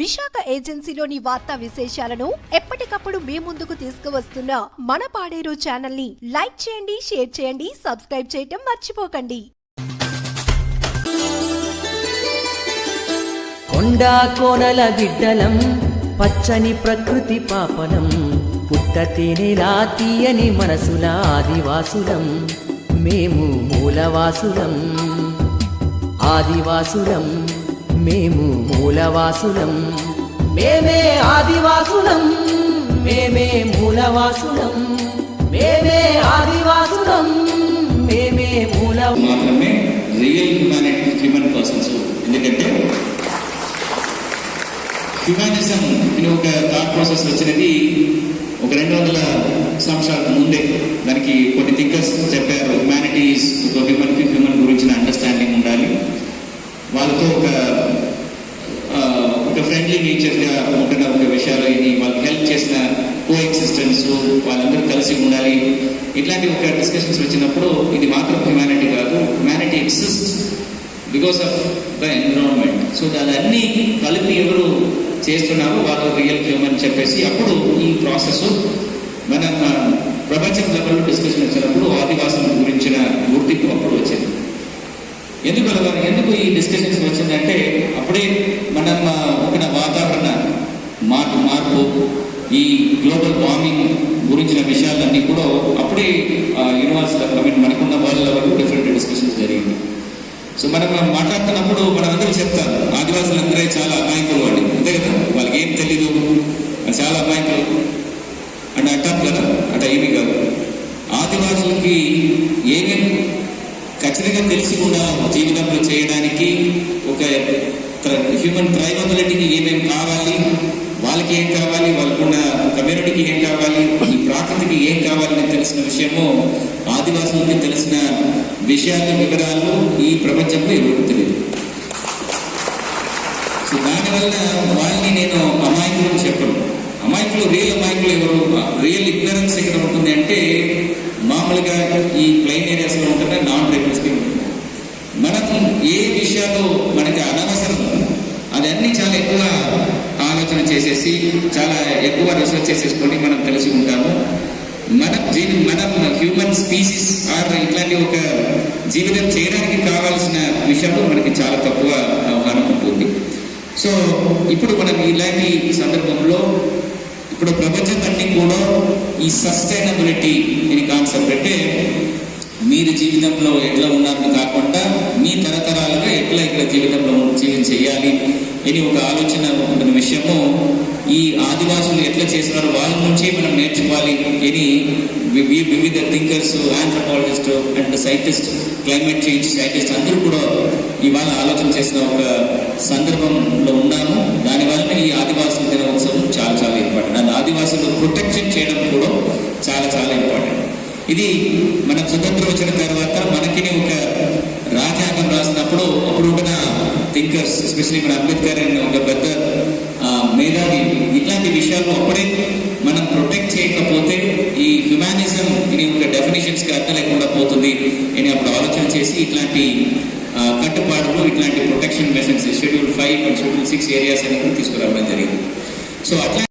విశాఖ ఏజెన్సీలోని వార్తా విశేషాలను ఎప్పటికప్పుడు మీ ముందుకు తీసుకువస్తున్న మన పాడేరు ఛానల్ని లైక్ చేయండి షేర్ చేయండి సబ్స్క్రైబ్ చేయటం మర్చిపోకండి. కొండా కోనల బిడ్డలం పచ్చని ప్రకృతి పాపనం పుట్ట తేనెలా తీయని మనసుల ఆదివాసులం మేము మూలవాసులం ఆదివాసులం మేము మూలవాసులం. మేమే ఆదివాసులం మేమే మూలవాసులం. మేమే ఆదివాసులం మేమే మూల మాత్రమే రియల్ హ్యుమానిటీ హ్యూమన్ పర్సన్స్ ఎందుకంటే హ్యుమానిజం అనే ఒక థాట్ ప్రాసెస్ వచ్చినది ఒక రెండు వందల సంవత్సరాలకు ముందే. దానికి కొన్ని థింకర్స్ చెప్పారు హ్యుమానిటీస్ ఒక హ్యూమన్ హ్యూమన్ గురించిన అండర్స్టాండింగ్ ఉండాలి. వాళ్ళతో ఒక ఫ్రెండ్లీ నేచర్గా ఉంటున్న ఒక విషయాలు ఇది. వాళ్ళకి హెల్ప్ చేసిన కో ఎగ్జిస్టెన్స్ వాళ్ళందరూ కలిసి ఉండాలి. ఇట్లాంటి ఒక డిస్కషన్స్ వచ్చినప్పుడు ఇది మాత్రం హ్యుమానిటీ కాదు. Humanity exist because of the environment so అన్నీ కలిపి ఎవరు చేస్తున్నారో వాళ్ళు రియల్ హ్యూమన్ చెప్పేసి అప్పుడు ఈ ప్రాసెస్ మన ప్రపంచం లెవెల్లో డిస్కషన్ వచ్చినప్పుడు ఆదివాసం గురించిన గుర్తింపు అప్పుడు వచ్చింది. ఎందుకు అలా? ఎందుకు ఈ డిస్కషన్స్ వచ్చిందంటే అప్పుడే మనం ఆ, వాతావరణ మార్పు మార్పు ఈ గ్లోబల్ వార్మింగ్ గురించిన విషయాలన్నీ కూడా అప్పుడే యూనివర్సిటీ ఐ మీన్ మనకున్న వాళ్ళ వరకు డిఫరెంట్ డిస్కషన్స్ జరిగింది. సో మనం మాట్లాడుతున్నప్పుడు మనందరూ చెప్తారు ఆదివాసులందరే చాలా అమాయకులు వాళ్ళు. అంతే కదా? వాళ్ళకి ఏం తెలీదు? చాలా అమాయకులు. అంటే అట్టాం కదా? అంటే ఏమీ కాదు. ఆదివాసులకి ఏమేమి ఖచ్చితంగా తెలిసి కూడా జీవితంలో చేయడానికి ఒక హ్యూమన్ ట్రైబబిలిటీకి ఏమేమి కావాలి వాళ్ళకి ఏం కావాలి వాళ్ళకున్న కమ్యూనిటీకి ఏం కావాలి ఈ ప్రాకృతికి ఏం కావాలని తెలిసిన విషయము ఆదివాసులకి తెలిసిన విషయాలు వివరాలు ఈ ప్రపంచంలో ఎవరికి తెలియదు. సో దానివల్ల వాళ్ళని నేను అమాయకులు చెప్పను. అమాయకులు రియల్ అమాయకులు ఎవరు? రియల్ ఇగ్నరెన్స్ ఎక్కడ ఉంటుంది అంటే మామూలుగా ఈ ప్లెయిన్ ఏరియాస్లో ఉంటుంటే నాన్ ట్రైబల్స్కి ఉంటుంది మనం ఏ విషయాలు మనకి అనవసరం అదన్నీ చాలా ఎక్కువ ఆలోచన చేసేసి చాలా ఎక్కువ రీసెర్చ్ చేసేసుకొని మనం తెలిసి ఉంటాము. మన జీవి మనం హ్యూమన్ స్పీసీస్ ఆర్ ఇట్లాంటి ఒక జీవితం చేయడానికి కావాల్సిన విషయాలు మనకి చాలా తక్కువ అవగాహన ఉంటుంది. సో ఇప్పుడు మనం ఇలాంటి సందర్భంలో ఇప్పుడు ప్రపంచం అన్ని కూడా ఈ సస్టైనబిలిటీ అనే కాన్సెప్ట్ అంటే మీరు జీవితంలో ఎట్లా ఉన్నారని కాకుండా మీ తరతరాలుగా ఎట్లా ఇక్కడ జీవితంలో జీవితం చేయాలి అని ఒక ఆలోచన ఉన్న విషయము ఈ ఆదివాసులు ఎట్లా చేస్తున్నారు వాళ్ళ నుంచే మనం నేర్చుకోవాలి అని వివిధ thinkers anthropologist and scientist climate change scientist అందరూ కూడా ఇవాళ ఆలోచన చేసిన ఒక సందర్భంలో ఉన్నాము. దానివల్ల ఈ ఆదివాసుల దినోత్సవం అండ్ ప్రొటెక్షన్ చేయడం కూడా చాలా చాలా ఇంపార్టెంట్ ఇది మన స్వతంత్రం వచ్చిన తర్వాత మనకి ఒక రాజ్యాంగం రాసినప్పుడు అప్పుడు ఉన్న థింకర్స్ ఎస్పెషలీ మన అంబేద్కర్ అని ఒక పెద్ద మేధావి ఇట్లాంటి విషయాలు అప్పుడే మనం ప్రొటెక్ట్ చేయకపోతే ఈ హ్యుమానిజం ఇది ఒక డెఫినేషన్స్కి అర్థం లేకుండా పోతుంది అని అప్పుడు ఆలోచన చేసి ఇట్లాంటి ఆ, కట్టుబాట్లు ఇట్లాంటి protection mechanisms schedule five and schedule six areas అనేవి తీసుకురావడం జరిగింది. సో అట్లా